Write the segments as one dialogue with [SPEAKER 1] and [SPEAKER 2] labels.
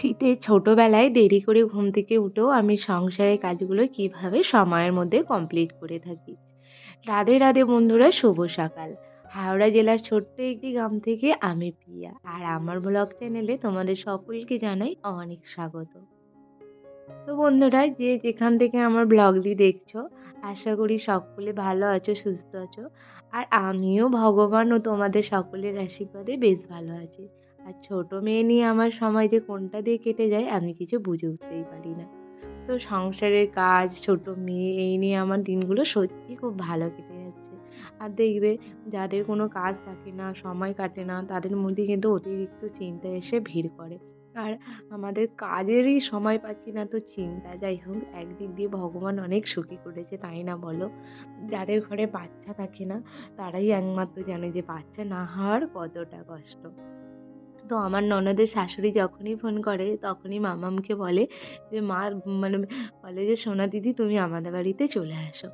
[SPEAKER 1] শীতে ছোটোবেলায় দেরি করে ঘুম থেকে উঠেও আমি সংসারের কাজগুলো কীভাবে সময়ের মধ্যে কমপ্লিট করে থাকি? রাধে রাধে বন্ধুরা, শুভ সকাল। হাওড়া জেলার ছোট্ট একটি গ্রাম থেকে আমি প্রিয়া, আর আমার ব্লগ চ্যানেলে তোমাদের সকলকে জানাই অনেক স্বাগত। তো বন্ধুরা, যে যেখান থেকে আমার ব্লগটি দেখছ, আশা করি সকলে ভালো আছো, সুস্থ আছো, আর আমিও ভগবান ও তোমাদের সকলের আশীর্বাদে বেশ ভালো আছি। আর ছোটো মেয়ে নিয়ে আমার সময় যে কোনটা দিয়ে কেটে যায়, আমি কিছু বুঝে উঠতেই পারি না। তো সংসারের কাজ, ছোটো মেয়ে, এই নিয়ে আমার দিনগুলো সত্যিই খুব ভালো কেটে যাচ্ছে। আর দেখবে যাদের কোনো কাজ থাকে না, সময় কাটে না, তাদের মধ্যে কিন্তু অতিরিক্ত চিন্তা এসে ভিড় করে। আর আমাদের কাজেরই সময় পাচ্ছি না, তো চিন্তা যাই হোক, একদিক দিয়ে ভগবান অনেক সুখী করেছে, তাই না বলো? যাদের ঘরে বাচ্চা থাকে না, তারাই একমাত্র জানে যে বাচ্চা না হওয়ার কতটা কষ্ট। তো আমার ননদের শাশুড়ি যখনই ফোন করে, তখনই মামামকে বলে যে, মা মানে বলে যে সোনা দিদি, তুমি আমাদের বাড়িতে চলে আসো।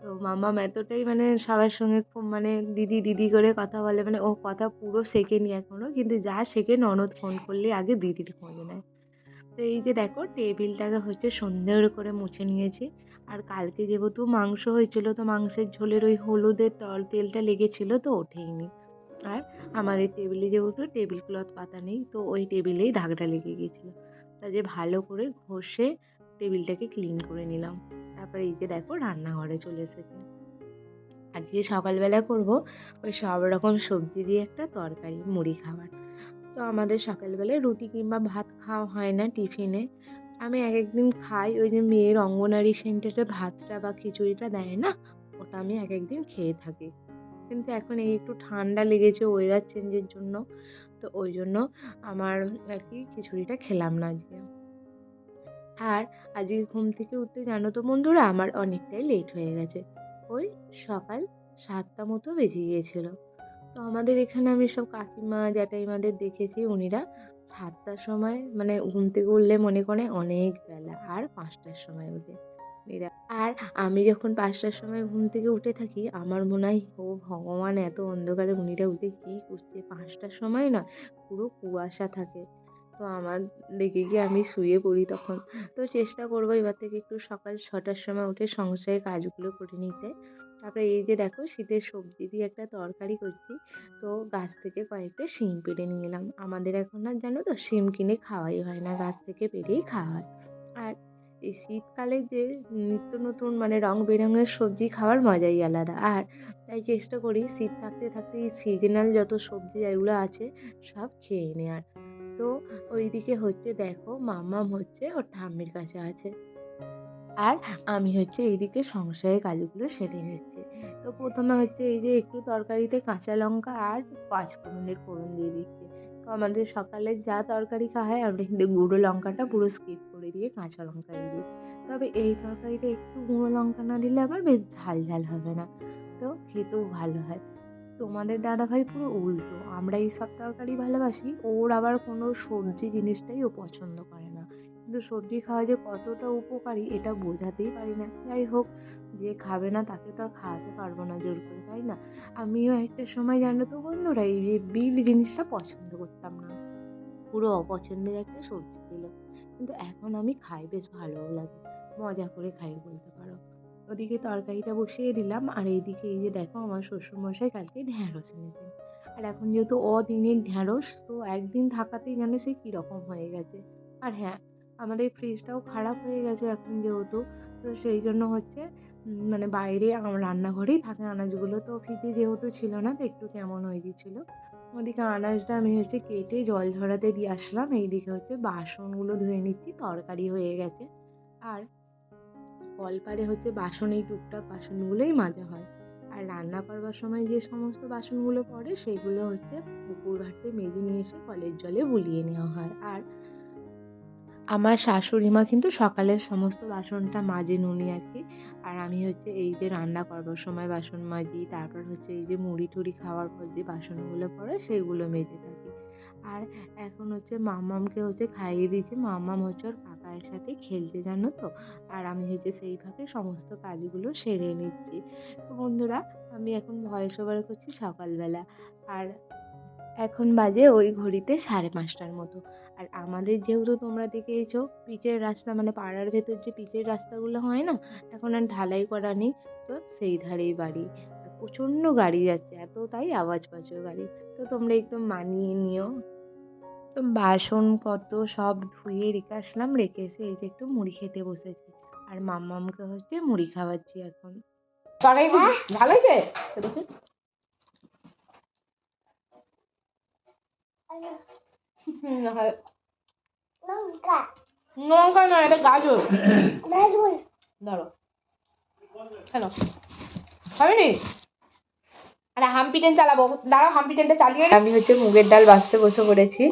[SPEAKER 1] তো মামাম এতটাই মানে সবার সঙ্গে খুব মানে দিদি দিদি করে কথা বলে মানে ও কথা পুরো শেখেনি এখনও কিন্তু যা শেখে ননদ ফোন করলে আগে দিদির খোঁজ নেয়। তো এই যে দেখো, টেবিলটাকে হচ্ছে সুন্দর করে মুছে নিয়েছি। আর কালকে যেহেতু মাংস হয়েছিল, তো মাংসের ঝোলের ওই হলুদের তল, তেলটা লেগেছিলো, তো ওঠেইনি। আর আমাদের টেবিলে যেহেতু টেবিল ক্লথ পাতা নেই, তো ওই টেবিলেই দাগটা লেগে গিয়েছিল। তা যে ভালো করে ঘষে টেবিলটাকে ক্লিন করে নিলাম। তারপরে এই যে দেখো রান্নাঘরে চলে এসেছি। আজকে সকালবেলা করব ওই সব রকম সবজি দিয়ে একটা তরকারি, মুড়ি খাবার। তো আমাদের সকালবেলায় রুটি কিংবা ভাত খাওয়া হয় না টিফিনে। আমি এক একদিন খাই, ওই যে মেয়ের অঙ্গনারী সেন্টারে ভাতটা বা খিচুড়িটা দেয় না, ওটা আমি এক একদিন খেয়ে থাকি। কিন্তু এখন এই একটু ঠান্ডা লেগেছে ওয়েদার চেঞ্জের জন্য। তো ওই জন্য আমার আর কি খিচুড়িটা খেলাম না আজকে। আর আজকে ঘুম থেকে উঠতে জানো তো বন্ধুরা, আমার অনেকটাই লেট হয়ে গেছে। ওই সকাল সাতটা মতো বেজে গিয়েছিল। তো আমাদের এখানে আমি সব কাকিমা, জ্যাঠাইমাদের দেখেছি, উনিরা সাতটার সময় মানে ঘুম থেকে উঠলে মনে করে অনেক বেলা, আর পাঁচটার সময় ওঠে এরা আর আমি যখন পাঁচটার সময় ঘুম থেকে উঠে থাকি, আমার মনে হয়, ও ভগবান, এত অন্ধকারে উনিরা উঠে কী করছে? পাঁচটার সময় না পুরো কুয়াশা থাকে। তো আমার দেখে গিয়ে আমি শুয়ে পড়ি তখন। তো চেষ্টা করব এবার থেকে একটু সকাল ছটার সময় উঠে সংসারের কাজগুলো করে নিতে। তারপরে এই যে দেখো, শীতের সবজি দিয়ে একটা তরকারি করছি। তো গাছ থেকে কয়েকটা শিম পেড়ে নিয়ে এলাম। আমাদের এখন আর জানো তো, শিম কিনে খাওয়াই হয় না, গাছ থেকে পেড়েই খাওয়া হয়। এই শীতকালে যে নিত্য নতুন মানে রং বেরঙের সবজি খাওয়ার মজাই আলাদা। আর তাই চেষ্টা করি শীত থাকতে থাকতে এই সিজনাল যত সবজি যেগুলো আছে সব খেয়ে নেওয়ার তো ওইদিকে হচ্ছে দেখো মাম্মাম হচ্ছে ওর ঠাম্মির কাছে আছে। আর আমি হচ্ছে এইদিকে সংসারের কাজগুলো সেরে নিচ্ছি। তো প্রথমে হচ্ছে এই যে একটু তরকারিতে কাঁচা লঙ্কা আর পাঁচ ফোড়নের ফোড়ন দিয়ে দিচ্ছি। আমাদের সকালে যা তরকারি খাওয়া হয়, আমরা কিন্তু গুঁড়ো লঙ্কাটা পুরো স্কিপ করে দিয়ে কাঁচা লঙ্কা দিই। তবে এই তরকারিটা একটু গুঁড়ো লঙ্কা না দিলে আবার বেশ ঝাল ঝাল হবে না। তো খেতেও ভালো হয়। তোমাদের দাদাভাই পুরো উল্টো। আমরা এই সব তরকারি ভালোবাসি, ওর আবার কোনো সবজি জিনিসটাই ও পছন্দ করে না। কিন্তু সবজি খাওয়া যে কতটা উপকারী, এটা বোঝাতেই পারি না। যাই হোক যে খাবে না তাকে তো আর খাওয়াতে পারব না জোর করে, তাই না? আমিও একটা সময় জানো তো বন্ধুরা, এই যে বিল জিনিসটা পছন্দ করতাম না। পুরো অপছন্দের একটা সবজি ছিল। কিন্তু এখন আমি খাই, বেশ ভালোও লাগে। মজা করে খাই বলতে পারো। ওদিকে তরকারিটা বসিয়ে দিলাম, আর এইদিকে এই যে দেখো আমার শ্বশুরমশাই কালকে ঢ্যাঁড়স এনেছেন। আর এখন যেহেতু অদিনের ঢ্যাঁড়স তো একদিন থাকাতেই যেন সে কীরকম হয়ে গেছে। আর হ্যাঁ আমাদের ফ্রিজটাও খারাপ হয়ে গেছে এখন যেহেতু, তো সেই জন্য হচ্ছে মানে বাইরে রান্নাঘরেই থাকে আনাজগুলো। তো ফ্রিজে যেহেতু ছিল না, তো একটু কেমন হয়ে গিয়েছিল ওদিকে আনাজটা আমি হচ্ছে কেটে জল ঝরাতে দিয়ে আসলাম। এইদিকে হচ্ছে বাসনগুলো ধুয়ে নিচ্ছি, তরকারি হয়ে গেছে। আর কলপারে হচ্ছে বাসন এই টুকটাক বাসনগুলোই মাজা হয়। আর রান্না করবার সময় যে সমস্ত বাসনগুলো পড়ে, সেগুলো হচ্ছে পুকুর ঘাটে মেজে নিয়ে এসে কলের জলে বুলিয়ে নেওয়া হয়। আর আমার শাশুড়ি মা কিন্তু সকালের সমস্ত বাসনটা মাজেন উনি আর কি। আর আমি হচ্ছে এই যে রান্না করবার সময় বাসন মাজি, তারপর হচ্ছে এই যে মুড়ি টুড়ি খাওয়ার পর যে বাসনগুলো পড়ে সেগুলো মেজে থাকি। আর এখন হচ্ছে মামামকে হচ্ছে খাইয়ে দিয়েছি। মামাম হচ্ছে ওর কাকার সাথে খেলতে জানো তো? আর আমি হচ্ছে সেই ফাঁকে সমস্ত কাজগুলো সেরে নিচ্ছি। তো বন্ধুরা, আমি এখন ভয়েস ওভার করছি সকালবেলা। আর এখন বাজে ওই ঘড়িতে সাড়ে পাঁচটার মতো। আর আমাদের যেহেতু তোমরা দেখেছ পিচের রাস্তা মানে পাড়ার ভেতর যে পিচের রাস্তাগুলো হয় না এখন আর ঢালাই করা নেই তো সেই ধারেই বাড়ি। প্রচণ্ড গাড়ি যাচ্ছে এত তাই আওয়াজ পাচ্ছ গাড়ি। তো তোমরা একটু মানিয়ে নিও। তো বাসনপত্র সব ধুয়ে রেখে আসলাম রেখে এসে এই যে একটু মুড়ি খেতে বসেছি। আর মাম্মামকে হচ্ছে মুড়ি খাওয়াচ্ছি এখন।
[SPEAKER 2] তরকারি ভালো হয়েছে? দেখি। হয়। লঙ্কা না এটা গাজর। ধরো কেন? হবে নি আরে হাম্পি ট্রেন চালাবো। দাঁড়াও, হাম্পি ট্রেনটা চালিয়ে
[SPEAKER 1] আমি হচ্ছে মুগের ডাল বাছতে বসে পড়েছি।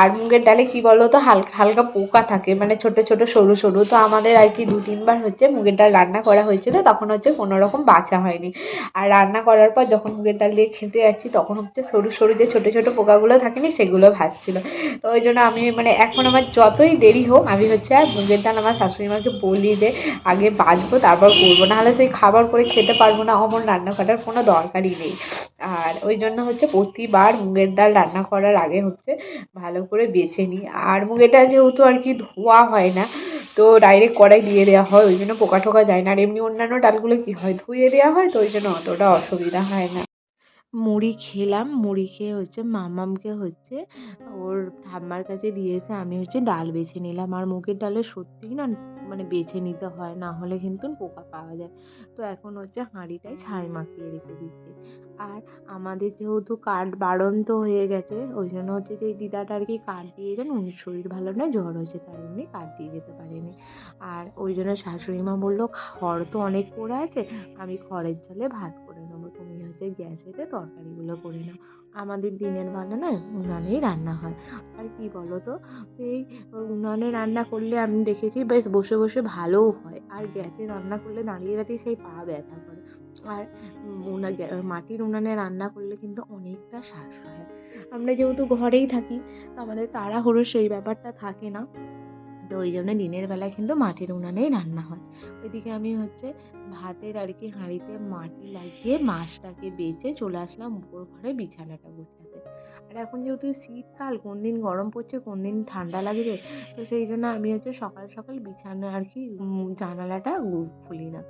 [SPEAKER 1] আর মুগের ডালে কি বলো তো হালকা হালকা পোকা থাকে মানে ছোট ছোট, সরু সরু। তো আমাদের আর কি দু, তিনবার হচ্ছে মুগের ডাল রান্না করা হয়েছিল, তখন হচ্ছে কোনো রকম বাছা হয়নি। আর রান্না করার পর যখন মুগের ডাল দিয়ে খেতে যাচ্ছি, তখন হচ্ছে সরু সরু যে ছোট ছোট পোকাগুলো থাকেনি, সেগুলো ভাসছিল তো ওই জন্য আমি মানে এখন আমার যতই দেরি হোক, আমি হচ্ছে মুগের ডাল আমার শাশুড়ি মাকে বলি যে, আগে বাছবো তারপর করব। নাহলে সেই খাবার করে খেতে পারব না, অমন রান্না করার কোনো দরকারই নেই। আর ওই জন্য হচ্ছে প্রতিবার মুগের ডাল রান্না করার আগে হচ্ছে ভালো করে বেছে নিই। আর মুগের ডাল যেহেতু আর কি ধোয়া হয় না, তো ডাইরেক্ট কড়াই দিয়ে দেওয়া হয়, ওই জন্য পোকা টোকা যায় না। আর এমনি অন্যান্য ডালগুলো কি হয়, ধুয়ে দেওয়া হয়, তো ওই জন্য অতটা অসুবিধা হয় না। মুড়ি খেলাম। মুড়ি খেয়ে হচ্ছে মামামকে হচ্ছে ওর ঠাম্মার কাছে দিয়ে এসে আমি হচ্ছে ডাল বেছে নিলাম। আর মুগের ডালে সত্যিই না মানে বেছে নিতে হয়, না হলে কিন্তু পোকা পাওয়া যায়। তো এখন হচ্ছে হাঁড়িটায় ছাই মাখিয়ে রেখে দিচ্ছি। আর আমাদের যেহেতু কাঠ বাড়ন্ত হয়ে গেছে, ওই জন্য হচ্ছে যে দিদাটা আর কি কাঠ দিয়ে যান উনি শরীর ভালো নয়, জ্বর হয়েছে, তাই উনি কাঠ দিয়ে যেতে পারেনি। আর ওই জন্য শাশুড়ি মা বলল, খড় তো অনেক পড়ে আছে, আমি খড়ের জলে ভাত হচ্ছে গ্যাসেতে তরকারিগুলো করে নাও। আমাদের দিনের বেলা না উনানেই রান্না হয়। আর কি বলো তো এই উনানে রান্না করলে আমি দেখেছি বেশ বসে বসে ভালোও হয়। আর গ্যাসে রান্না করলে দাঁড়িয়ে দাঁড়িয়ে সেই পা ব্যথা করে। আর উনা গ্যা- মাটির উনানে রান্না করলে কিন্তু অনেকটা সাশ্রয় হয়। আমরা যেহেতু ঘরেই থাকি আমাদের তাড়াহুড়ো সেই ব্যাপারটা থাকে না। তো ওই জন্য দিনের বেলায় কিন্তু মাটির উনানেই রান্না হয়। ওইদিকে আমি হচ্ছে ভাতের আর কি হাঁড়িতে মাটি লাগিয়ে মাছটাকে বেচে চলে আসলাম উপর ঘরে বিছানাটা গুছাতে। আর এখন যেহেতু শীতকাল, কোন দিন গরম পড়ছে, কোন দিন ঠান্ডা লাগছে, তো সেই জন্য আমি হচ্ছে সকাল সকাল বিছানা আর কি জানালাটা খুলি না।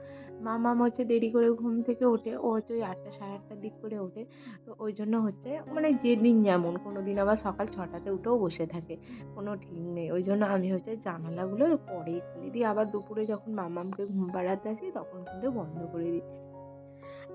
[SPEAKER 1] মামাম হচ্ছে দেরি করে ঘুম থেকে ওঠে, ও হচ্ছে ওই আটটা সাড়ে আটটার দিক করে ওঠে। তো ওই জন্য হচ্ছে মানে যেদিন যেমন কোনো দিন আবার সকাল ছটাতে উঠেও বসে থাকে, কোনো ঠিক নেই। ওই জন্য আমি হচ্ছে জানালাগুলো পরেই খুলে দিই। আবার দুপুরে যখন মামামকে ঘুম পাড়াতে আসি, তখন কিন্তু বন্ধ করে দিই।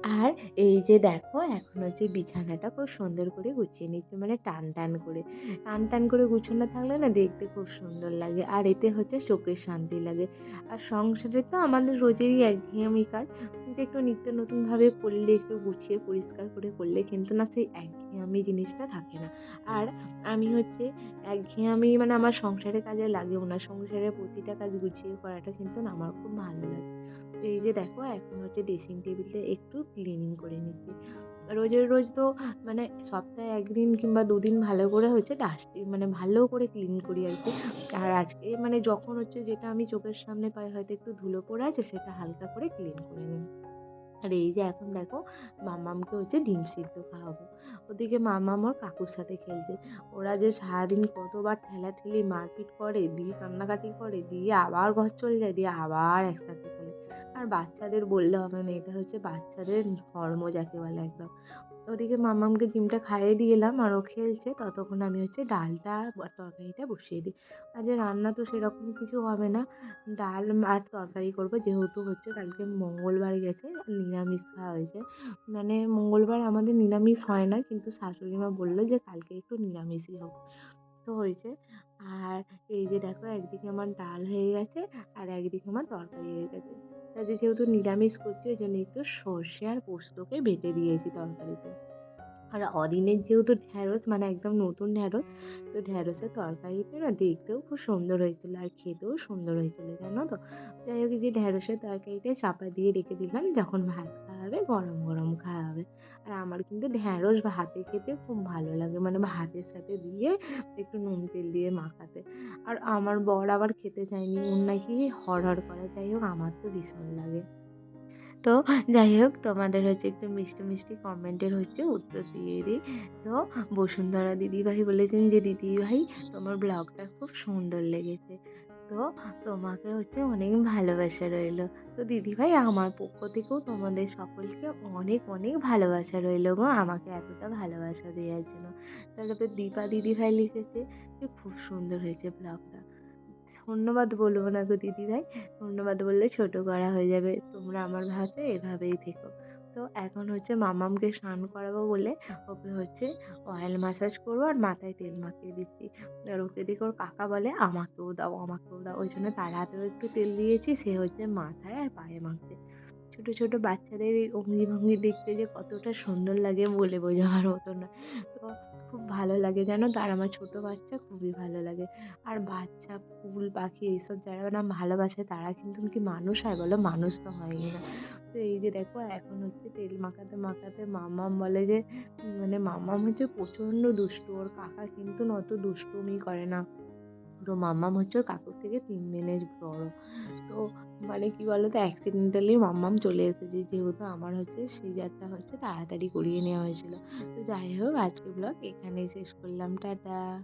[SPEAKER 1] আর এই যে দেখো, এখন হচ্ছে বিছানাটা খুব সুন্দর করে গুছিয়ে নিচ্ছি মানে টান টান করে। টান টান করে গুছানো থাকলে না দেখতে খুব সুন্দর লাগে, আর এতে হচ্ছে চোখের শান্তি লাগে। আর সংসারে তো আমাদের রোজেরই একঘেয়েমি কাজ, কিন্তু একটু নিত্য নতুনভাবে করলে একটু গুছিয়ে পরিষ্কার করে করলে কিন্তু না সেই একঘেয়েমি জিনিসটা থাকে না। আর আমি হচ্ছে একঘেয়েমি মানে আমার সংসারের কাজে লাগেও না সংসারের প্রতিটা কাজ গুছিয়ে করাটা কিন্তু না আমার খুব ভালো লাগে। এই যে দেখো, এখন হচ্ছে ড্রেসিং টেবিলটা একটু ক্লিনিং করে নিচ্ছি। রোজের রোজ তো মানে সপ্তাহে একদিন কিংবা দুদিন ভালো করে হচ্ছে ডাস্টিং মানে ভালো করে ক্লিন করি আর কি। আর আজকে মানে যখন হচ্ছে যেটা আমি চোখের সামনে পাই হয়তো একটু ধুলো পড়ে আছে, সেটা হালকা করে ক্লিন করে নিই। আর এই যে এখন দেখো, মামামকে হচ্ছে ডিম সিদ্ধ খাওয়াবো। ওদিকে মামাম ওর কাকুর সাথে খেলছে। ওরা যে সারাদিন কতবার ঠেলাঠেলি, মারপিট করে দিয়ে কান্নাকাটি করে, দিয়ে আবার ঘর চলে যায়, দিয়ে আবার একসাথে আর বাচ্চাদের বললে হবে না, এটা হচ্ছে বাচ্চাদের ধর্ম যাকে বলে একদম। ওদিকে মামামকে ডিমটা খাইয়ে দিয়ে এলাম আর ও খেলছে, ততক্ষণ আমি হচ্ছে ডালটা তরকারিটা বসিয়ে দিই। আজকে রান্না তো সেরকম কিছু হবে না, ডাল আর তরকারি করব, যেহেতু হচ্ছে কালকে মঙ্গলবার গেছে, নিরামিষ খাওয়া হয়েছে। মানে মঙ্গলবার আমাদের নিরামিষ হয় না, কিন্তু শাশুড়ি মা বলল যে কালকে একটু নিরামিষই হোক। তো হয়েছে। আর এই যে দেখো একদিকে আমার ডাল হয়ে গেছে আর একদিকে আমার তরকারি হয়ে গেছে। তাতে যেহেতু নিরামিষ করছি, ওই জন্য একটু সর্ষে আর পোস্তকে বেটে দিয়েছি তরকারিতে। আর অদিনের যেহেতু ঢ্যাঁড়স মানে একদম নতুন ঢ্যাঁড়স, তো ঢ্যাঁড়সের তরকারিটা না দেখতেও খুব সুন্দর হয়েছিল আর খেতেও সুন্দর হয়েছিল, জানো তো? যাই হোক যে ঢ্যাঁড়সের তরকারিটা চাপা দিয়ে রেখে দিলাম, যখন ভাত খাওয়া হবে, গরম গরম খাওয়া হবে। আর আমার কিন্তু ঢ্যাঁড়স ভাতে খেতে খুব ভালো লাগে মানে ভাতের সাথে দিয়ে একটু নুন তেল দিয়ে মাখাতে। আর আমার বর আবার খেতে চায়নি, ওর নাকি হড়হড় করে, যাই হোক, আমার তো ভীষণ লাগে। তো যাই হোক, তোমাদের হচ্ছে একটু মিষ্টি মিষ্টি কমেন্টের হচ্ছে উত্তর দিয়ে দিই। তো বসুন্ধরা দিদিভাই বলেছেন যে, দিদিভাই, তোমার ব্লগটা খুব সুন্দর লেগেছে। তো তোমাকে হচ্ছে অনেক ভালোবাসা রইল। তো দিদিভাই, আমার পক্ষ থেকেও তোমাদের সকলকে অনেক অনেক ভালোবাসা রইল গো, আমাকে এতটা ভালোবাসা দেওয়ার জন্য। তারপরে দীপা দিদিভাই লিখেছে যে, খুব সুন্দর হয়েছে ব্লগটা। ধন্যবাদ বলব না গো দিদিভাই ধন্যবাদ বললে ছোট করা হয়ে যাবে, তোমরা আমার ভাষায় এভাবেই থেকো। তো এখন হচ্ছে মামামকে স্নান করাবো বলে ওকে হচ্ছে অয়েল ম্যাসাজ করব আর মাথায় তেল মাখিয়ে দিচ্ছি। আর ওকে দেখে ওর কাকা বলে, আমাকেও দাও আমাকেও দাও। ওই জন্য তার হাতেও একটু তেল দিয়েছি, সে হচ্ছে মাথায় আর পায়ে মাখছে। ছোটো ছোটো বাচ্চাদের এই অঙ্গি ভঙ্গি দেখতে যে কতটা সুন্দর লাগে বলে বোঝাবার মতো না। তো খুব ভালো লাগে জানো? তো আর আমার ছোটো বাচ্চা খুবই ভালো লাগে। আর বাচ্চা, ফুল, পাখি এইসব যারা না ভালোবাসে তারা কিন্তু কি মানুষ হয় বলো? মানুষ তো হয়ই না। তো এই যে দেখো, এখন হচ্ছে তেল মাখাতে মাখাতে মামাম বলে যে মানে মামাম হচ্ছে প্রচণ্ড দুষ্টু। ওর কাকা কিন্তু অত দুষ্টুমি করে না। তো মাম্মাম হচ্ছে ওর কাকুর থেকে তিন দিনের বড়। তো মানে কি বলো তো অ্যাক্সিডেন্টালি মাম্মাম চলে এসেছে। যেহেতু আমার হচ্ছে সিজারটা হচ্ছে তাড়াতাড়ি করিয়ে নেওয়া হয়েছিল। তো যাই হোক আজকে ব্লগ এখানেই শেষ করলাম। টাটা!